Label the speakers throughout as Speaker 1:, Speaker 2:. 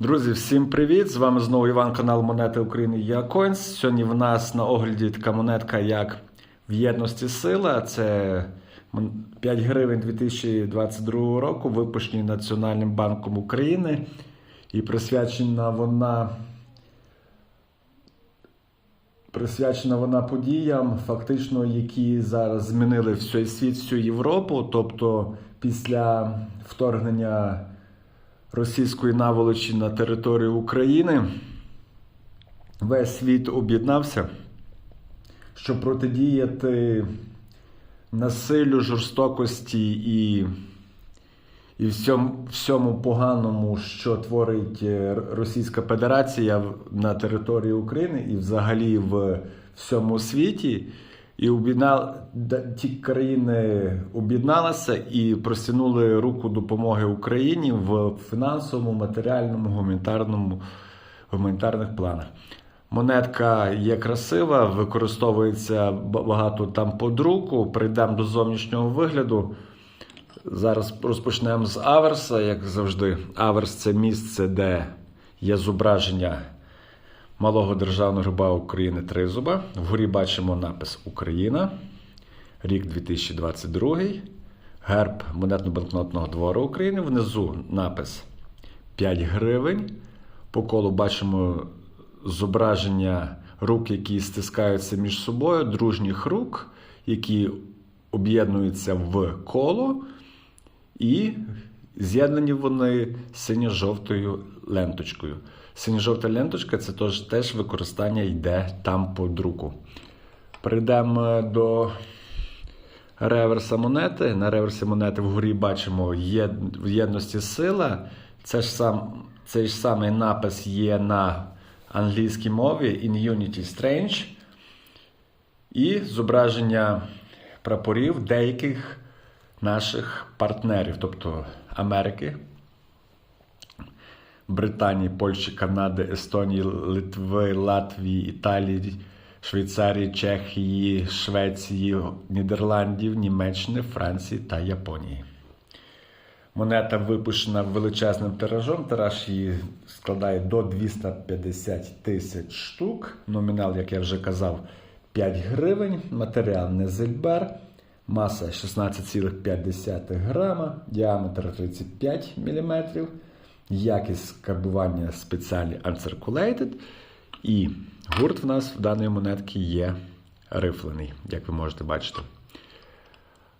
Speaker 1: Друзі, всім привіт! З вами знову Іван, канал Монети України Якоінс. Сьогодні в нас на огляді така монетка, як в єдності сила. Це 5 гривень 2022 року, випущені Національним банком України. І присвячена вона. Присвячена вона подіям, фактично, які зараз змінили всій світ, всю Європу. Тобто, після вторгнення російської наволочі на територію України, весь світ об'єднався, щоб протидіяти насиллю, жорстокості і, і всьому, всьому поганому, що творить е, Російська Федерація на території України і взагалі в всьому світі. І об'єднали ті країни об'єдналися і простягнули руку допомоги Україні в фінансовому, матеріальному, гуманітарному гуманітарних планах. Монетка є красива, використовується багато там по друку. Прийдемо до зовнішнього вигляду. Зараз розпочнемо з аверса, як завжди. Аверс це місце, де є зображення малого державного герба України Тризуба. Вгорі бачимо напис Україна, рік 2022, герб монетно-банкнотного двору України. Внизу напис 5 гривень. По колу бачимо зображення рук, які стискаються між собою, дружніх рук, які об'єднуються в коло, і з'єднані вони синьо-жовтою ленточкою. Синьо-жовта ленточка це теж, теж використання йде там по друку. Перейдемо до реверса монети. На реверсі монети вгорі бачимо є, в єдності сила. Це ж сам, цей ж самий напис є на англійській мові In Unity Strange. І зображення прапорів деяких наших партнерів, тобто Америки, Британії, Польщі, Канади, Естонії, Литви, Латвії, Італії, Швейцарії, Чехії, Швеції, Нідерландів, Німеччини, Франції та Японії. Монета випущена величезним тиражом. Тираж її складає до 250 тисяч штук. Номінал, як я вже казав, 5 гривень. Матеріал Незельбер. Маса 16,5 грама, діаметр 35 мм. Якість карбування спеціальний uncirculated. І гурт в нас в даної монетки є рифлений, як ви можете бачити.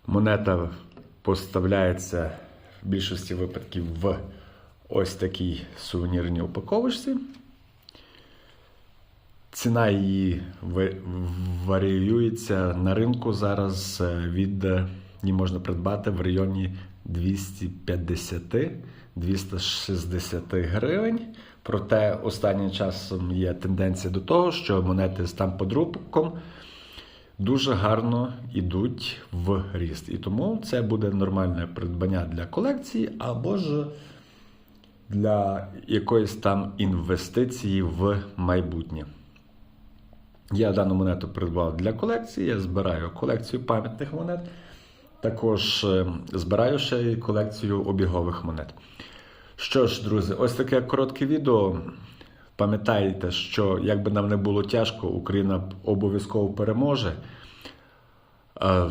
Speaker 1: Монета поставляється в більшості випадків в ось такій сувенірній упаковочці. Ціна її варіюється на ринку зараз е, від е, її можна придбати в районі 250-260 гривень. Проте останнім часом є тенденція до того, що монети з тамподруком дуже гарно йдуть в ріст. І тому це буде нормальне придбання для колекції або ж для якоїсь там інвестиції в майбутнє. Я дану монету придбав для колекції. Я збираю колекцію пам'ятних монет. Також е, збираю ще й колекцію обігових монет. Що ж, друзі, ось таке коротке відео. Пам'ятайте, що як би нам не було тяжко, Україна обов'язково переможе. Е,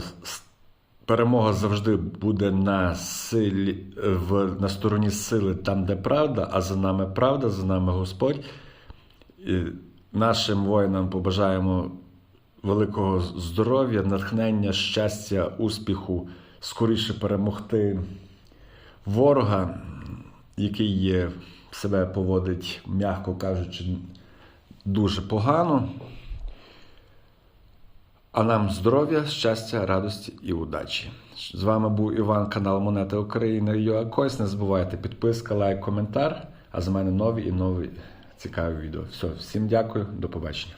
Speaker 1: Перемога завжди буде на силі в, на стороні сили там, де правда, а за нами правда, за нами Господь. Нашим воїнам побажаємо великого здоров'я, натхнення, щастя, успіху, скоріше перемогти ворога, який є, себе поводить, м'яко кажучи, дуже погано. А нам здоров'я, щастя, радості і удачі. З вами був Іван, канал Монети України. Йоакось. Не забувайте підписка, лайк, коментар. А за мене нові і нові цікаві відео. Все, всім дякую, до побачення.